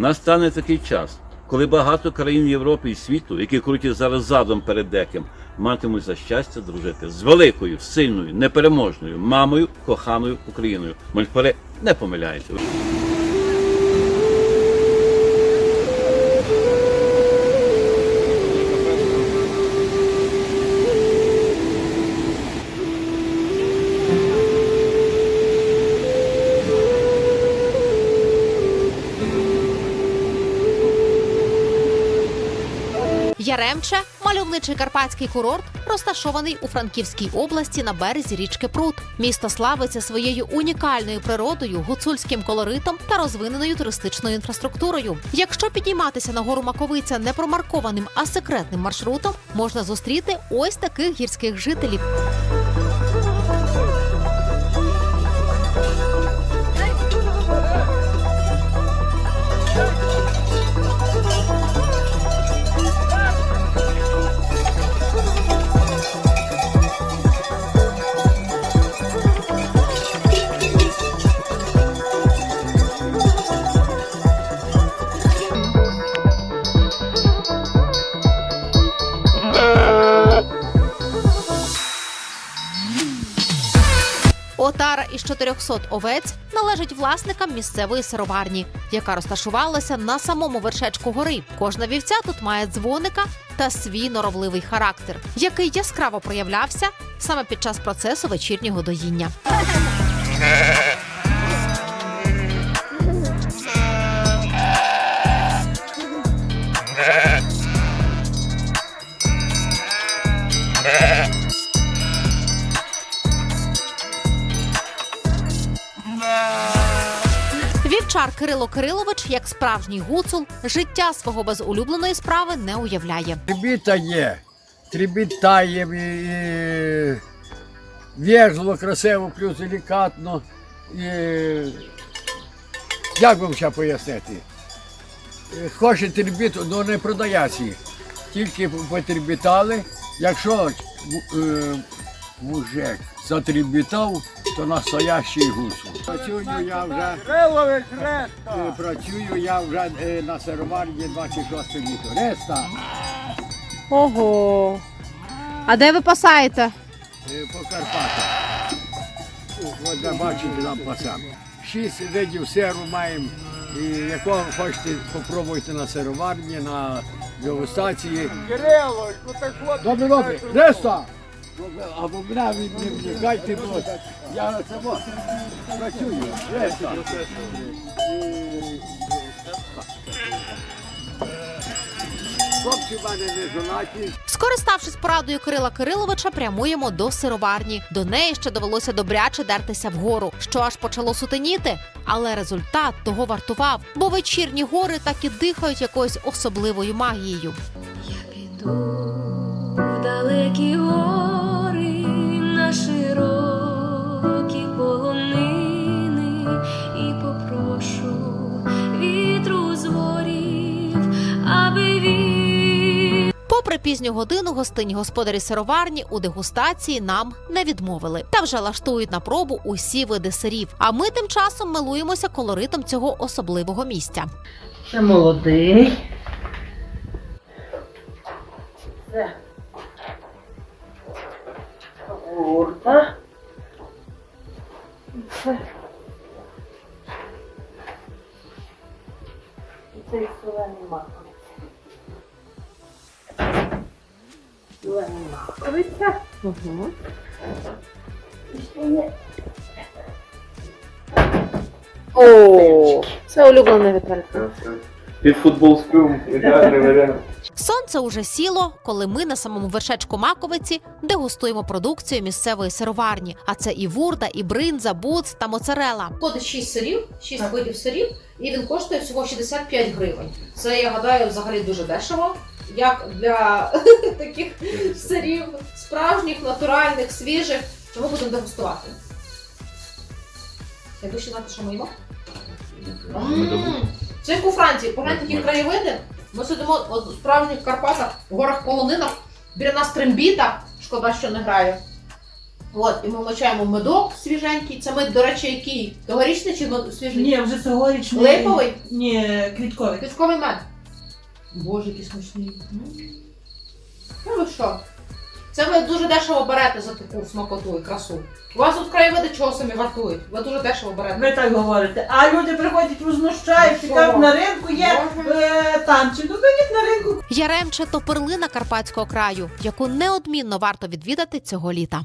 Настане такий час, коли багато країн Європи і світу, які крутять зараз задом перед деким, матимуть за щастя дружити з великою, сильною, непереможною мамою, коханою Україною. Мольфоре не помиляються. Яремче мальовничий карпатський курорт, розташований у Франківській області на березі річки Прут. Місто славиться своєю унікальною природою, гуцульським колоритом та розвиненою туристичною інфраструктурою. Якщо підійматися на гору Маковиця не промаркованим, а секретним маршрутом, можна зустріти ось таких гірських жителів. Отара із 400 овець належить власникам місцевої сироварні, яка розташувалася на самому вершечку гори. Кожна вівця тут має дзвоника та свій норовливий характер, який яскраво проявлявся саме під час процесу вечірнього доїння. Вівчар Кирило Кирилович, як справжній гуцул, життя свого без улюбленої справи не уявляє. Трибіта є. Трибіта є і вежливо, красиво, плюс делікатно. І... Як вам ще пояснити? Хоче трибіту, але не продається. Тільки потрибітали. Якщо е, мужик затрибітав, то настоящий гусул. Працюю я вже, е, працюю я вже е, на сироварні 26 літо. Реста. Ого. А де ви пасаєте? Е, по Карпатах. От ви бачите нам пасам. Шість видів сиру маємо. І якого хочете, попробуйте на сироварні, на дегустації. Кирило, ну так хлопці. Добре, добре. Реста! Або мене від не вникайте, бо я само працюю. Мене. Скориставшись порадою Кирила Кириловича, прямуємо до сироварні. До неї ще довелося добряче дертися вгору, що аж почало сутеніти. Але результат того вартував, бо вечірні гори так і дихають якоюсь особливою магією. Піду в далекі гори Попри пізню годину, гостинні господарі сироварні у дегустації нам не відмовили та вже лаштують на пробу усі види сирів. А ми тим часом милуємося колоритом цього особливого місця. Це молодий. Це Солений маковиця. Угу. І ще. О, це улюблений Віталій. Під ідеальний варіант. Сонце уже сіло, коли ми на самому вершечку Маковиці дегустуємо продукцію місцевої сироварні. А це і вурда, і бринза, буц та моцарела. Входить 6 сирів, 6 видів сирів, і він коштує всього 65 гривень. Це я гадаю взагалі дуже дешево. Як для таких сирів справжніх, натуральних, свіжих. Чого будемо дегустувати? Я більше знати, що ми їмо? Як у Франції, погляньте які краєвиди. Ми сидимо от у справжніх Карпатах, в горах полонинах, біля нас трембіта, шкода, що не грає. От, і ми мочаємо медок свіженький. Це мед, до речі, який? Тогорічний чи свіжий? Ні, вже цьогорічний. Липовий? Ні, квітковий. Квітковий мед. Боже, який смачний. Ну ви що? Це ви дуже дешево берете за таку смакоту і красу. У вас тут краєвиди чого самі вартують. Ви дуже дешево берете. Ви так говорите. А люди приходять, возмущають, Ну, кажуть, на ринку є е, танці. Ну беріть на ринку Яремче то перлина карпатського краю, яку неодмінно варто відвідати цього літа.